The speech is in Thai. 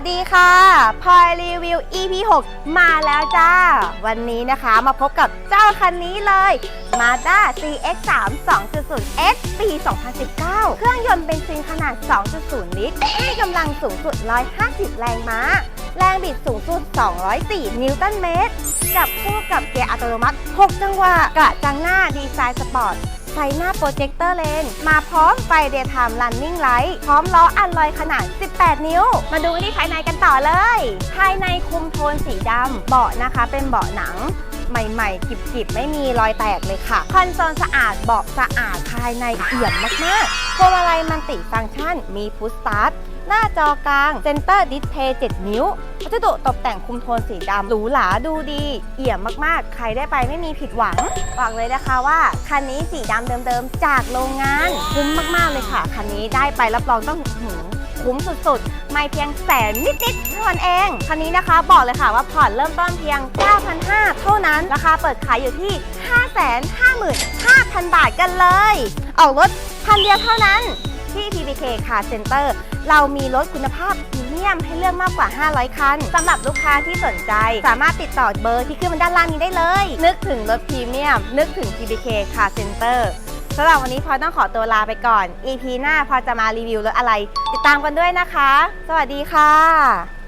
สดีค่ะพลอยรีวิว EP 6 มาแล้วจ้า วันนี้นะคะมาพบกับเจ้าคันนี้เลย Mazda CX-3 2.0 S ปี 2019 เครื่องยนต์เบนซินขนาด 2.0 ลิตร ให้กำลังสูงสุด 150 แรงม้า แรงบิดสูงสุด 204 นิวตันเมตร จับคู่กับเกียร์อัตโนมัติ 6 จังหวะกระจังหน้าดีไซน์สปอร์ตไฟหน้าโปรเจคเตอร์เลนมาพร้อมไฟเดย์ไทม์ลันนิ่งไลท์พร้อมล้ออัลลอยขนาด 18 นิ้ว มาดูที่ภายในกันต่อเลย ภายในคุมโทนสีดำเบาะนะคะเป็นเบาะหนัง ใหม่ๆกิบๆ ไม่มีรอยแตกเลยค่ะ คอนโซลสะอาดเบาะสะอาดภายในเอี่ยมมากๆพวงมาลัยมันติฟังก์ชัน มีพุชสตาร์ทหน้าจอกลางเซนเตอร์ดิสเพย์7นิ้ววัสดุตกแต่งคุมโทนสีดำหรูหราดูดี เอี่ยมมากๆ ใครได้ไปไม่มีผิดหวัง บอกเลยนะคะว่า คันนี้สีดำเดิมๆ จากโรงงานคุ้มมากๆเลยค่ะ คันนี้ได้ไปรับรองต้องหืม คุ้มสุดๆ ไม่เพียงแสนนิดๆเท่านั้นเอง คันนี้นะคะบอกเลยค่ะว่าผ่อนเริ่มต้นเพียง 9,500 เท่านั้น ราคาเปิดขายอยู่ที่ 555,000 บาทกันเลย ออกรถคันเดียวเท่านั้นที่ PBK Car Center เรามีรถคุณภาพพรีเมียมให้เลือกมากกว่า 500 คันสำหรับลูกค้าที่สนใจ สามารถติดต่อเบอร์ที่ขึ้นบนด้านล่างนี้ได้เลย นึกถึงรถพรีเมียม นึกถึง PBK Car Center สำหรับวันนี้พลอยต้องขอตัวลาไปก่อน EP หน้าพลอยจะมารีวิวรถอะไร ติดตามกันด้วยนะคะ สวัสดีค่ะ